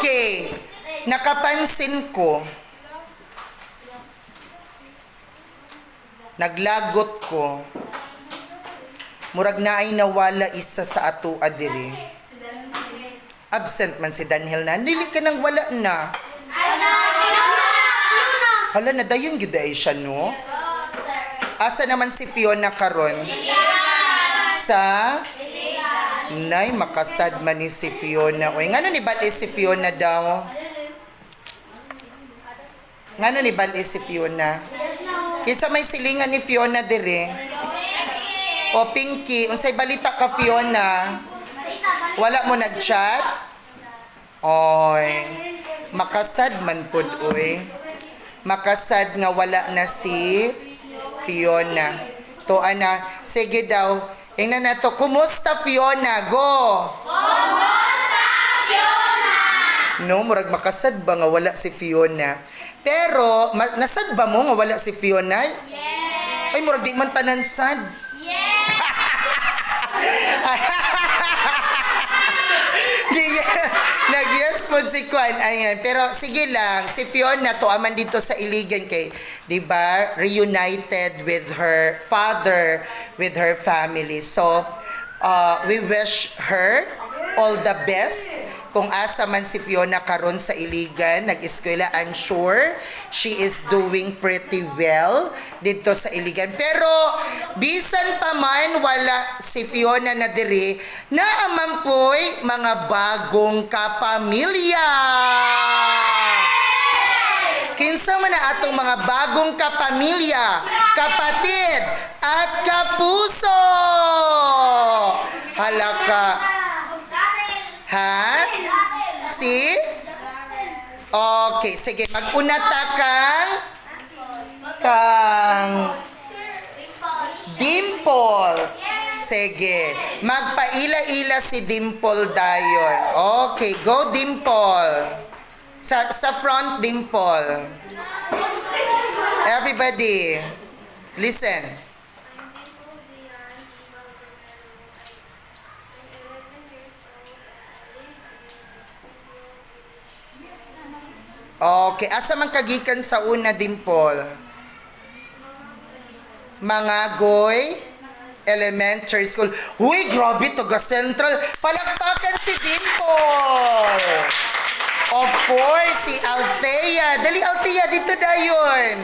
Okay. Nakapansin ko. Naglagot ko. Murag na ay nawala isa sa ato adiri. Absent man si Daniel na. Dili ka nang wala na. Hala na dayon gyud ay siya no. Asa naman si Fiona karon? Sa Nay, makasad man ni si Fiona. Oy, ngano ni bali si Fiona daw? Ngano ni bali si Fiona? Kisa may silingan ni Fiona dire. O Pinky, unsay balita ka Fiona? Wala mo nag-chat? Oy. Makasad man pud oy. Makasad nga wala na si Fiona. To ana, sige daw. Ingnan na to. Kumusta Fiona? Go! Kumusta Fiona? No, murag makasad ba nga wala si Fiona? Pero, ma- nasad ba mo nga wala si Fiona? Yes! Ay, murag di man tanan sad. Nag-yes po si Kwan. Ayan. Pero sige lang, si Fiona to aman dito sa Iligan kay, di ba, reunited with her father, with her family. So, uh, we wish her all the best. Kung asa man si Fiona karon sa Iligan, nag-eskwela, I'm sure she is doing pretty well dito sa Iligan. Pero bisan pa man wala si Fiona na diri, naaman po'y mga bagong kapamilya. Kinsa man na atong mga bagong kapamilya, kapatid at kapuso. Halaka. Ha? Si? Okay, sige. Mag-unata kang kang Dimple. Sige. Magpaila-ila si Dimple dayon. Okay, go Dimple. Sa sa front Dimple. Everybody, listen. Okay, asa man kagikan sa una Dimple? Mga goy elementary school. Huy, grabe to ga Central. Palakpakan si Dimple. Of course, si Althea. Dali Althea dito dayon.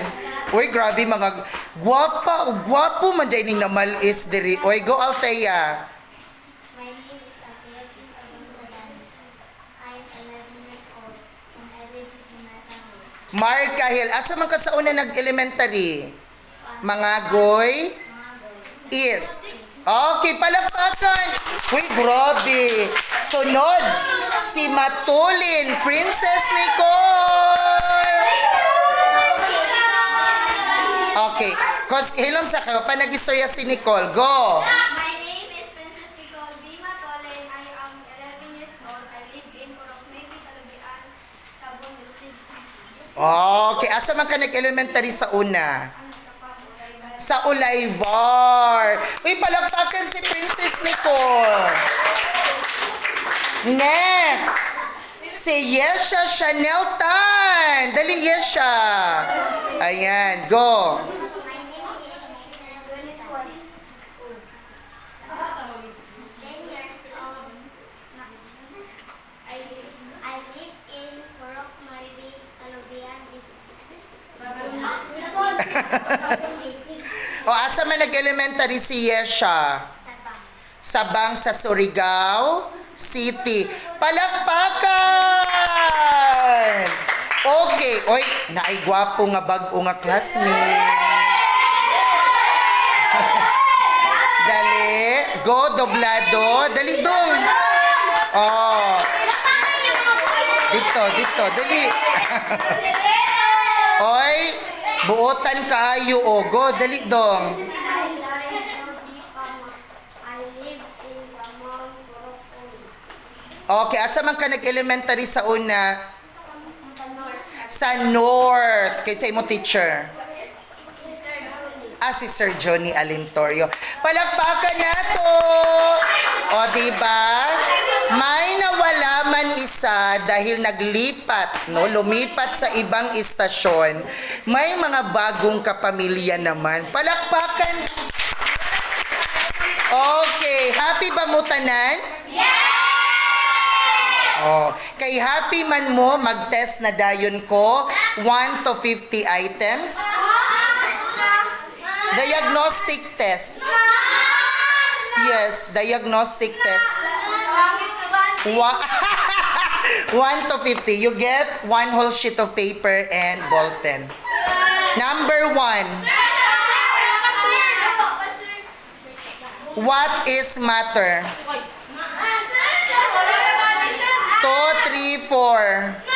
Uy, grabe mga gwapa o gwapo man dahil ning namalis diri. Uy, go Althea. Marka Hill. Asa man ka sa una nag-elementary? Mga goy? East. Okay, palakpakan. Uy, grabe. Sunod, si Matulin, Princess Nicole. Okay, cause hilom sa kayo, pa nag-istorya si Nicole. Go. Okay, asa man ka nag-elementary sa una? Sa Ulayvar. Uy, palakpakan si Princess Nicole. Next, si Yesha Chanel Tan. Dali, Yesha. Ayan, go. O, asa man nag-elementary si Yesha? Sabang. Sa Surigao City. Palakpakan! Okay. Oy, naay gwapo nga bag-o nga classmate. Dali. Go, doblado. Dali dong. Oh. Dito, dito. Dali. Oy, buotan kaayo o. Go, dali dong. Okay, asa man ka nag-elementary sa una? Sa North. Kay sa imo teacher. Ah, si Sir Johnny Alintorio. Palakpakan na to! O, diba? Isa dahil naglipat, no, lumipat sa ibang istasyon, may mga bagong kapamilya naman. Palakpakan. Okay, happy ba mo tanan? Oh, kay happy man mo mag-test na dayon ko 1 to 50 items. Diagnostic test. Yes, diagnostic test. Wa- 1 to 50. You get one whole sheet of paper and ball pen. Number 1. What is matter? 2, 3, 4.